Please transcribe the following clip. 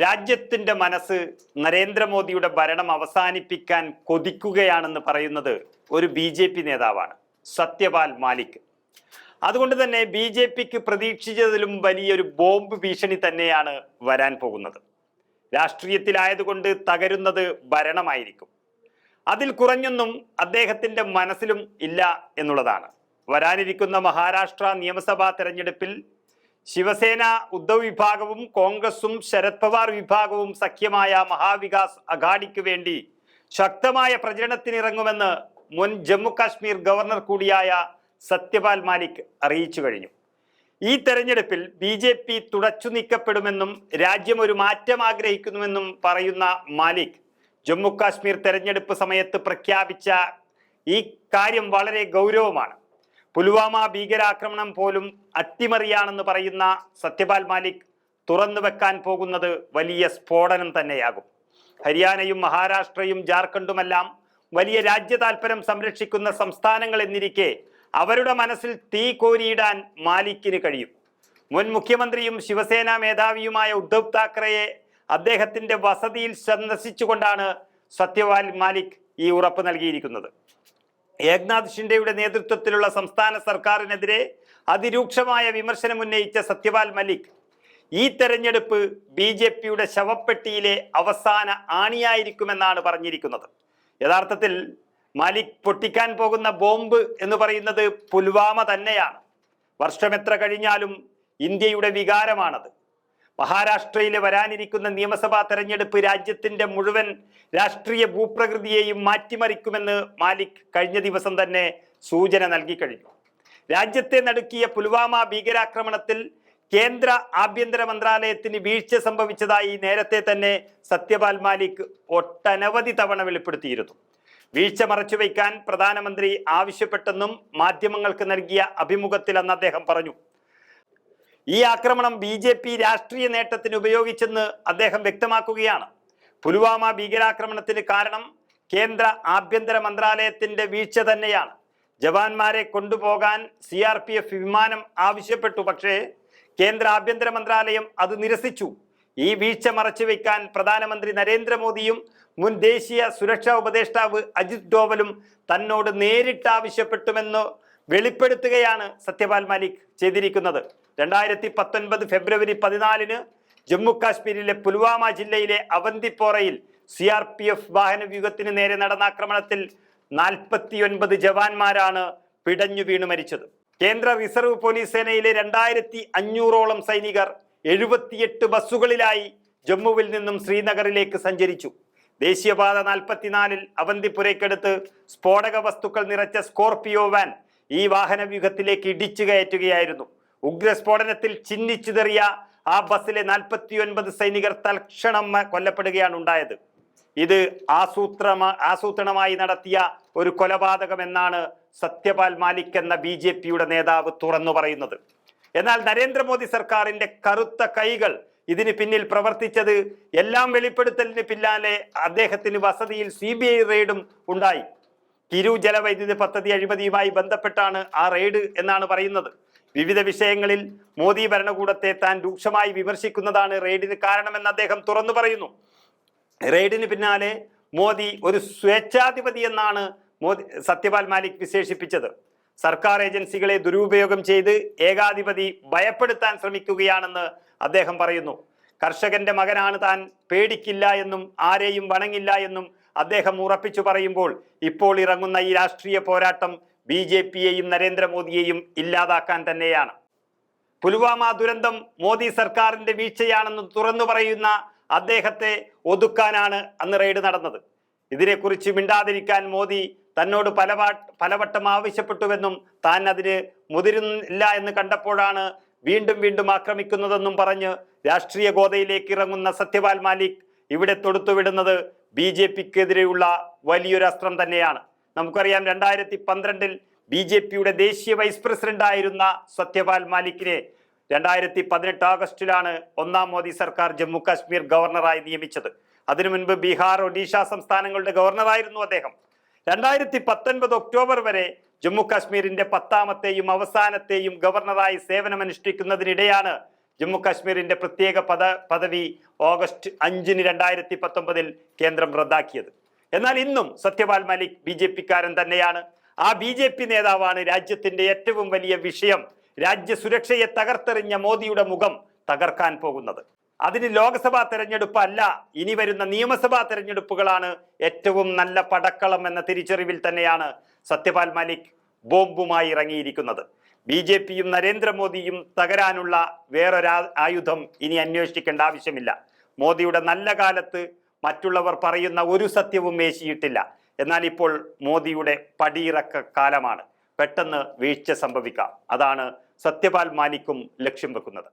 രാജ്യത്തിന്റെ മനസ്സ് നരേന്ദ്രമോദിയുടെ ഭരണം അവസാനിപ്പിക്കാൻ കൊതിക്കുകയാണെന്ന് പറയുന്നത് ഒരു ബി ജെ പി നേതാവാണ് സത്യപാൽ മാലിക്. അതുകൊണ്ട് തന്നെ ബി ജെ പിക്ക് പ്രതീക്ഷിച്ചതിലും വലിയൊരു ബോംബ് ഭീഷണി തന്നെയാണ് വരാൻ പോകുന്നത്. രാഷ്ട്രീയത്തിലായതുകൊണ്ട് തകരുന്നത് ഭരണമായിരിക്കും. അതിൽ കുറഞ്ഞൊന്നും അദ്ദേഹത്തിന്റെ മനസ്സിലും ഇല്ല എന്നുള്ളതാണ്. വരാനിരിക്കുന്ന മഹാരാഷ്ട്ര നിയമസഭാ തെരഞ്ഞെടുപ്പിൽ ശിവസേന ഉദ്ധവ് വിഭാഗവും കോൺഗ്രസും ശരത് പവാർ വിഭാഗവും സഖ്യമായ മഹാവികാസ് അഘാഡിക്ക് വേണ്ടി ശക്തമായ പ്രചരണത്തിനിറങ്ങുമെന്ന് മുൻ ജമ്മു കാശ്മീർ ഗവർണർ കൂടിയായ സത്യപാൽ മാലിക് അറിയിച്ചു കഴിഞ്ഞു. ഈ തെരഞ്ഞെടുപ്പിൽ ബി ജെ പി തുടച്ചു നീക്കപ്പെടുമെന്നും രാജ്യം ഒരു മാറ്റം ആഗ്രഹിക്കുന്നുവെന്നും പറയുന്ന മാലിക് ജമ്മു കാശ്മീർ തെരഞ്ഞെടുപ്പ് സമയത്ത് പ്രഖ്യാപിച്ച ഈ കാര്യം വളരെ ഗൗരവമാണ്. പുൽവാമ ഭീകരാക്രമണം പോലും അട്ടിമറിയാണെന്ന് പറയുന്ന സത്യപാൽ മാലിക് തുറന്നു വെക്കാൻ പോകുന്നത് വലിയ സ്ഫോടനം തന്നെയാകും. ഹരിയാനയും മഹാരാഷ്ട്രയും ജാർഖണ്ഡുമെല്ലാം വലിയ രാജ്യ താൽപര്യം സംരക്ഷിക്കുന്ന സംസ്ഥാനങ്ങൾ എന്നിരിക്കെ അവരുടെ മനസ്സിൽ തീ കോരിയിടാൻ മാലിക്കിന് കഴിയും. മുൻ മുഖ്യമന്ത്രിയും ശിവസേന മേധാവിയുമായ ഉദ്ധവ് താക്കറെയെ അദ്ദേഹത്തിന്റെ വസതിയിൽ സന്ദർശിച്ചുകൊണ്ടാണ് സത്യവാൽ മാലിക് ഈ ഉറപ്പ് നൽകിയിരിക്കുന്നത്. ഏക്നാഥ് ഷിൻഡെയുടെ നേതൃത്വത്തിലുള്ള സംസ്ഥാന സർക്കാരിനെതിരെ അതിരൂക്ഷമായ വിമർശനം ഉന്നയിച്ച സത്യപാൽ മലിക് ഈ തെരഞ്ഞെടുപ്പ് ബി ജെ പിയുടെ ശവപ്പെട്ടിയിലെ അവസാന ആണിയായിരിക്കുമെന്നാണ് പറഞ്ഞിരിക്കുന്നത്. യഥാർത്ഥത്തിൽ മലിക് പൊട്ടിക്കാൻ പോകുന്ന ബോംബ് എന്ന് പറയുന്നത് പുൽവാമ തന്നെയാണ്. വർഷമെത്ര കഴിഞ്ഞാലും ഇന്ത്യയുടെ വികാരമാണത്. മഹാരാഷ്ട്രയിലെ വരാനിരിക്കുന്ന നിയമസഭാ തെരഞ്ഞെടുപ്പ് രാജ്യത്തിന്റെ മുഴുവൻ രാഷ്ട്രീയ ഭൂപ്രകൃതിയെയും മാറ്റിമറിക്കുമെന്ന് മാലിക് കഴിഞ്ഞ ദിവസം തന്നെ സൂചന നൽകി കഴിഞ്ഞു. രാജ്യത്തെ നടുക്കിയ പുൽവാമ ഭീകരാക്രമണത്തിൽ കേന്ദ്ര ആഭ്യന്തര മന്ത്രാലയത്തിന് വീഴ്ച സംഭവിച്ചതായി നേരത്തെ തന്നെ സത്യപാൽ മാലിക് ഒട്ടനവധി തവണ വെളിപ്പെടുത്തിയിരുന്നു. വീഴ്ച മറച്ചുവെക്കാൻ പ്രധാനമന്ത്രി ആവശ്യപ്പെട്ടെന്നും മാധ്യമങ്ങൾക്ക് നൽകിയ അഭിമുഖത്തിൽ അന്ന് അദ്ദേഹം പറഞ്ഞു. ഈ ആക്രമണം ബി ജെ പി രാഷ്ട്രീയ നേട്ടത്തിന് ഉപയോഗിച്ചെന്ന് അദ്ദേഹം വ്യക്തമാക്കുകയാണ്. പുൽവാമ ഭീകരാക്രമണത്തിന് കാരണം കേന്ദ്ര ആഭ്യന്തര മന്ത്രാലയത്തിന്റെ വീഴ്ച തന്നെയാണ്. ജവാന്മാരെ കൊണ്ടുപോകാൻ സി ആർ പി എഫ് വിമാനം ആവശ്യപ്പെട്ടു പക്ഷേ കേന്ദ്ര ആഭ്യന്തര മന്ത്രാലയം അത് നിരസിച്ചു. ഈ വീഴ്ച മറച്ചുവെക്കാൻ പ്രധാനമന്ത്രി നരേന്ദ്രമോദിയും മുൻ ദേശീയ സുരക്ഷാ ഉപദേഷ്ടാവ് അജിത് ഡോവലും തന്നോട് നേരിട്ട് ആവശ്യപ്പെട്ടുമെന്ന് വെളിപ്പെടുത്തുകയാണ് സത്യപാൽ മാലിക് ചെയ്തിരിക്കുന്നത്. രണ്ടായിരത്തി പത്തൊൻപത് ഫെബ്രുവരി പതിനാലിന് ജമ്മു കാശ്മീരിലെ പുൽവാമ ജില്ലയിലെ അവന്തിപ്പോറയിൽ സി ആർ പി എഫ് വാഹന വ്യൂഹത്തിന് നേരെ നടന്ന ആക്രമണത്തിൽ നാൽപ്പത്തിയൊൻപത് ജവാന്മാരാണ് പിടഞ്ഞു വീണു മരിച്ചത്. കേന്ദ്ര റിസർവ് പോലീസ് സേനയിലെ രണ്ടായിരത്തി അഞ്ഞൂറോളം സൈനികർ എഴുപത്തിയെട്ട് ബസ്സുകളിലായി ജമ്മുവിൽ നിന്നും ശ്രീനഗറിലേക്ക് സഞ്ചരിച്ചു. ദേശീയപാത നാൽപ്പത്തിനാലിൽ അവന്തിപ്പുരയ്ക്കടുത്ത് സ്ഫോടക വസ്തുക്കൾ നിറച്ച സ്കോർപിയോ വാൻ ഈ വാഹന വ്യൂഹത്തിലേക്ക് ഇടിച്ചു കയറ്റുകയായിരുന്നു. ഉഗ്രസ്ഫോടനത്തിൽ ചിന്നിച്ചിതറിയ ആ ബസ്സിലെ നാൽപ്പത്തിയൊൻപത് സൈനികർ തൽക്ഷണം കൊല്ലപ്പെടുകയാണ് ഉണ്ടായത്. ഇത് ആസൂത്രമ ആസൂത്രണമായി നടത്തിയ ഒരു കൊലപാതകമെന്നാണ് സത്യപാൽ മാലിക് എന്ന ബി ജെ പിയുടെ നേതാവ് തുറന്നു പറയുന്നത്. എന്നാൽ നരേന്ദ്രമോദി സർക്കാരിന്റെ കറുത്ത കൈകൾ ഇതിന് പിന്നിൽ പ്രവർത്തിച്ചത് എല്ലാം വെളിപ്പെടുത്തലിന് പിന്നാലെ അദ്ദേഹത്തിന് വസതിയിൽ സി ബി ഐ റെയ്ഡും ഉണ്ടായി. തിരു ജലവൈദ്യുതി പദ്ധതി അഴിമതിയുമായി ബന്ധപ്പെട്ടാണ് ആ റെയ്ഡ് എന്നാണ് പറയുന്നത്. വിവിധ വിഷയങ്ങളിൽ മോദി ഭരണകൂടത്തെ താൻ രൂക്ഷമായി വിമർശിക്കുന്നതാണ് റെയ്ഡിന് കാരണമെന്ന് അദ്ദേഹം തുറന്നു പറയുന്നു. റെയ്ഡിന് പിന്നാലെ മോദി ഒരു സ്വേച്ഛാധിപതി എന്നാണ് മോദി സത്യപാൽ മാലിക് വിശേഷിപ്പിച്ചത്. സർക്കാർ ഏജൻസികളെ ദുരുപയോഗം ചെയ്ത് ഏകാധിപതി ഭയപ്പെടുത്താൻ ശ്രമിക്കുകയാണെന്ന് അദ്ദേഹം പറയുന്നു. കർഷകന്റെ മകനാണ് താൻ പേടിക്കില്ല എന്നും ആരെയും വണങ്ങില്ല എന്നും അദ്ദേഹം ഉറപ്പിച്ചു പറയുമ്പോൾ ഇപ്പോൾ ഇറങ്ങുന്ന ഈ രാഷ്ട്രീയ പോരാട്ടം ബി ജെ പിയെയും നരേന്ദ്രമോദിയെയും ഇല്ലാതാക്കാൻ തന്നെയാണ്. പുൽവാമ ദുരന്തം മോദി സർക്കാരിന്റെ വീഴ്ചയാണെന്ന് തുറന്നു പറയുന്ന അദ്ദേഹത്തെ ഒതുക്കാനാണ് അന്ന് റെയ്ഡ് നടന്നത്. ഇതിനെക്കുറിച്ച് മിണ്ടാതിരിക്കാൻ മോദി തന്നോട് പല പലവട്ടം ആവശ്യപ്പെട്ടുവെന്നും താൻ അതിന് മുതിരുന്നില്ല എന്ന് കണ്ടപ്പോഴാണ് വീണ്ടും വീണ്ടും ആക്രമിക്കുന്നതെന്നും പറഞ്ഞ് രാഷ്ട്രീയ ഗോതയിലേക്ക് ഇറങ്ങുന്ന സത്യപാൽ മാലിക് ഇവിടെ തൊടുത്തുവിടുന്നത് ബി ജെ പിക്കെതിരെയുള്ള വലിയൊരു അസ്ത്രം തന്നെയാണ്. നമുക്കറിയാം രണ്ടായിരത്തി പന്ത്രണ്ടിൽ ബി ജെ പിയുടെ ദേശീയ വൈസ് പ്രസിഡന്റ് ആയിരുന്ന സത്യപാൽ മാലിക്കിനെ രണ്ടായിരത്തി പതിനെട്ട് ആഗസ്റ്റിലാണ് ഒന്നാം മോദി സർക്കാർ ജമ്മു കാശ്മീർ ഗവർണറായി നിയമിച്ചത്. അതിനു മുൻപ് ബീഹാർ ഒഡീഷ സംസ്ഥാനങ്ങളുടെ ഗവർണറായിരുന്നു അദ്ദേഹം. രണ്ടായിരത്തി പത്തൊൻപത് ഒക്ടോബർ വരെ ജമ്മു കാശ്മീരിന്റെ പത്താമത്തെയും അവസാനത്തെയും ഗവർണറായി സേവനമനുഷ്ഠിക്കുന്നതിനിടെയാണ് ജമ്മു കാശ്മീരിന്റെ പ്രത്യേക പദ പദവി ഓഗസ്റ്റ് അഞ്ചിന് രണ്ടായിരത്തി പത്തൊമ്പതിൽ കേന്ദ്രം റദ്ദാക്കിയത്. എന്നാൽ ഇന്നും സത്യപാൽ മാലിക് ബി ജെ പിക്കാരൻ തന്നെയാണ്. ആ ബി ജെ പി നേതാവാണ് രാജ്യത്തിന്റെ ഏറ്റവും വലിയ വിഷയം. രാജ്യ സുരക്ഷയെ തകർത്തെറിഞ്ഞ മോദിയുടെ മുഖം തകർക്കാൻ പോകുന്നത്. അതിന് ലോക്സഭാ തെരഞ്ഞെടുപ്പ് അല്ല ഇനി വരുന്ന നിയമസഭാ തെരഞ്ഞെടുപ്പുകളാണ് ഏറ്റവും നല്ല പടക്കളം എന്ന തിരിച്ചറിവിൽ തന്നെയാണ് സത്യപാൽ മാലിക് ബോംബുമായി ഇറങ്ങിയിരിക്കുന്നത്. ബി ജെ പിയും നരേന്ദ്രമോദിയും തകരാനുള്ള വേറൊരു ആയുധം ഇനി അന്വേഷിക്കേണ്ട ആവശ്യമില്ല. മോദിയുടെ നല്ല കാലത്ത് മറ്റുള്ളവർ പറയുന്ന ഒരു സത്യവും മേശിയിട്ടില്ല എന്നാൽ ഇപ്പോൾ മോദിയുടെ പടിയിറക്ക കാലമാണ്. പെട്ടെന്ന് വീഴ്ച സംഭവിക്കാം. അതാണ് സത്യപാൽ മാലിക്കും ലക്ഷ്യം വെക്കുന്നത്.